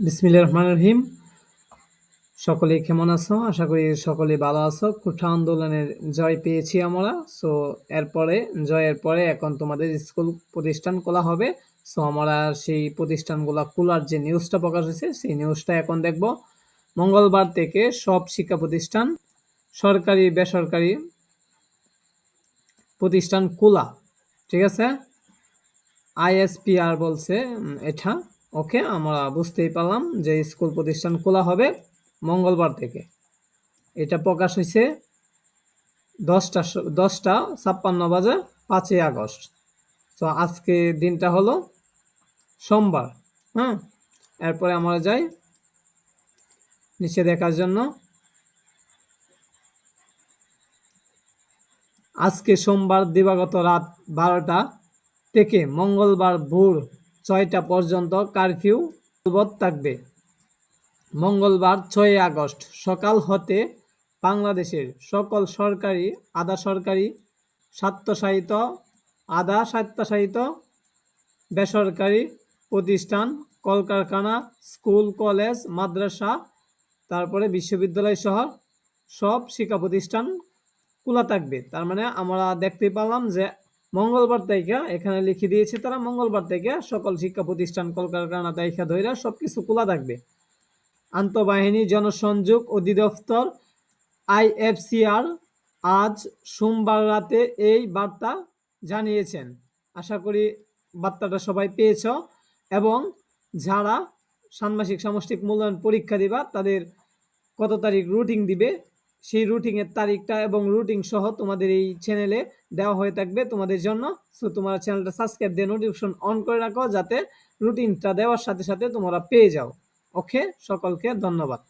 বিসমিল্লাহির রহমান রহিম। সকলে কেমন আছো? আশা করি সকলে ভালো আছো। কুঠা আন্দোলনের জয় পেয়েছি আমরা। সো এরপরে, জয়ের পরে এখন তোমাদের স্কুল প্রতিষ্ঠান খোলা হবে। সো আমরা সেই প্রতিষ্ঠানগুলো খোলার যে নিউজটা প্রকাশ হয়েছে, সেই নিউজটা এখন দেখব। মঙ্গলবার থেকে সব শিক্ষা প্রতিষ্ঠান, সরকারি, বেসরকারি প্রতিষ্ঠান খোলা। ঠিক আছে? আইএসপিআর বলছে এটা। ওকে, আমরা বুঝতেই পারলাম যে স্কুল প্রতিষ্ঠান খোলা হবে মঙ্গলবার থেকে। এটা প্রকাশ হয়েছে দশটা দশটা ছাপ্পান্ন বাজে পাঁচই আগস্ট। তো আজকে দিনটা হলো সোমবার হ্যাঁ? এরপরে আমরা যাই নিচে দেখার জন্য। আজকে সোমবার দিবাগত রাত বারোটা থেকে মঙ্গলবার ভোর ছয়টা পর্যন্ত কারফিউ বলবৎ থাকবে। মঙ্গলবার ছয় আগস্ট সকাল হতে বাংলাদেশের সকল সরকারি, আধা সরকারি, স্বায়ত্তশাসিত, আধা স্বায়ত্তশাসিত বেসরকারি প্রতিষ্ঠান, কলকারখানা, স্কুল, কলেজ, মাদ্রাসা, তারপরে বিশ্ববিদ্যালয় সহ সব শিক্ষা প্রতিষ্ঠান খোলা থাকবে। তার মানে আমরা দেখতে পেলাম যে মঙ্গলবার থেকে এখানে লিখে দিয়েছে তারা, মঙ্গলবার থেকে সকল শিক্ষা প্রতিষ্ঠান কলকারখানা তাইখা ধইরা সব কিছু খোলা থাকবে। আন্তঃবাহিনী জনসংযোগ অধিদপ্তর, আইএফসিআর, আজ সোমবার রাতে এই বার্তা জানিয়েছেন। আশা করি বার্তাটা সবাই পেয়েছ এবং যারা ষান্মাসিক সামষ্টিক মূল্যায়ন পরীক্ষা দিবা, তাদের কত তারিখ রুটিং দিবে সেই রুটিংয়ের তারিখটা এবং রুটিং সহ তোমাদের এই চ্যানেলে দেওয়া হয়ে থাকবে তোমাদের জন্য। সো তোমরা চ্যানেলটা সাবস্ক্রাইব দিয়ে নোটিফিকেশন অন করে রাখো যাতে রুটিনটা দেওয়ার সাথে সাথে তোমরা পেয়ে যাও। ওকে সকলকে ধন্যবাদ।